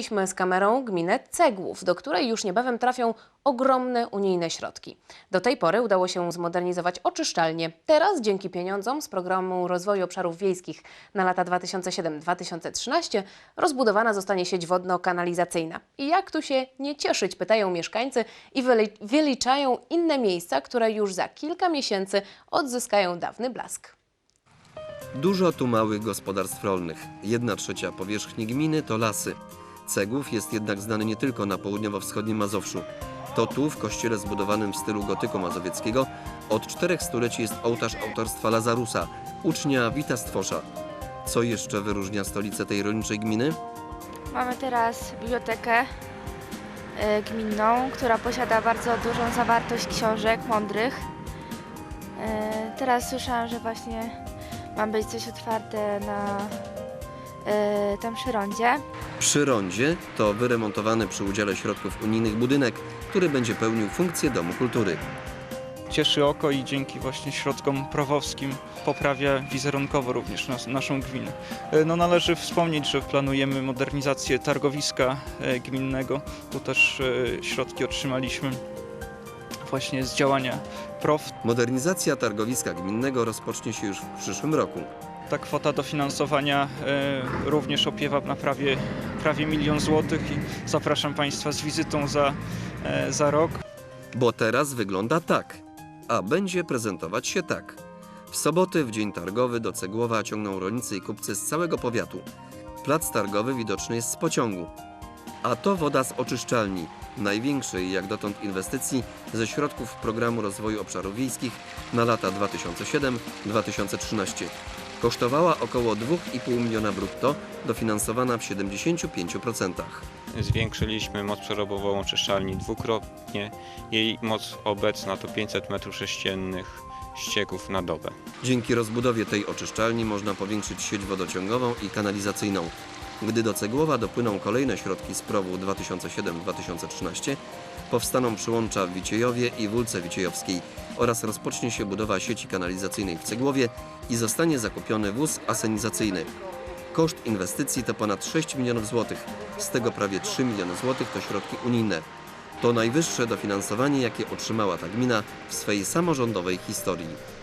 Odwiedziliśmy z kamerą gminę Cegłów, do której już niebawem trafią ogromne unijne środki. Do tej pory udało się zmodernizować oczyszczalnię. Teraz dzięki pieniądzom z programu rozwoju obszarów wiejskich na lata 2007-2013 rozbudowana zostanie sieć wodno-kanalizacyjna. I jak tu się nie cieszyć, pytają mieszkańcy i wyli- wyliczają inne miejsca, które już za kilka miesięcy odzyskają dawny blask. Dużo tu małych gospodarstw rolnych. Jedna trzecia powierzchni gminy to lasy. Cegłów jest jednak znany nie tylko na południowo-wschodnim Mazowszu. To tu, w kościele zbudowanym w stylu gotyku mazowieckiego, od czterech stuleci jest ołtarz autorstwa Lazarusa, ucznia Wita Stwosza. Co jeszcze wyróżnia stolicę tej rolniczej gminy? Mamy teraz bibliotekę e, gminną, która posiada bardzo dużą zawartość książek mądrych. E, Teraz słyszałam, że właśnie ma być coś otwarte na e, tam przy rondzie. Przy rondzie to wyremontowany przy udziale środków unijnych budynek, który będzie pełnił funkcję Domu Kultury. cieszy oko i dzięki właśnie środkom prowowskim poprawia wizerunkowo również nas, naszą gminę. E, No należy wspomnieć, że planujemy modernizację targowiska e, gminnego. Tu też e, środki otrzymaliśmy właśnie z działania PROW. Modernizacja targowiska gminnego rozpocznie się już w przyszłym roku. Ta kwota dofinansowania e, również opiewa na prawie, prawie milion złotych i zapraszam Państwa z wizytą za, e, za rok. Bo teraz wygląda tak, a będzie prezentować się tak. W soboty, w dzień targowy, do Cegłowa ciągną rolnicy i kupcy z całego powiatu. Plac targowy widoczny jest z pociągu. A to woda z oczyszczalni, największej jak dotąd inwestycji ze środków Programu Rozwoju Obszarów Wiejskich na lata 2007-2013. Kosztowała około 2,5 miliona brutto, dofinansowana w 75%. Zwiększyliśmy moc przerobową oczyszczalni dwukrotnie. Jej moc obecna to 500 m3 ścieków na dobę. Dzięki rozbudowie tej oczyszczalni można powiększyć sieć wodociągową i kanalizacyjną. Gdy do Cegłowa dopłyną kolejne środki z PROW 2007-2013, powstaną przyłącza w Wiciejowie i Wólce Wiciejowskiej oraz rozpocznie się budowa sieci kanalizacyjnej w Cegłowie i zostanie zakupiony wóz asenizacyjny. Koszt inwestycji to ponad 6 milionów złotych, z tego prawie 3 miliony złotych to środki unijne. To najwyższe dofinansowanie, jakie otrzymała ta gmina w swej samorządowej historii.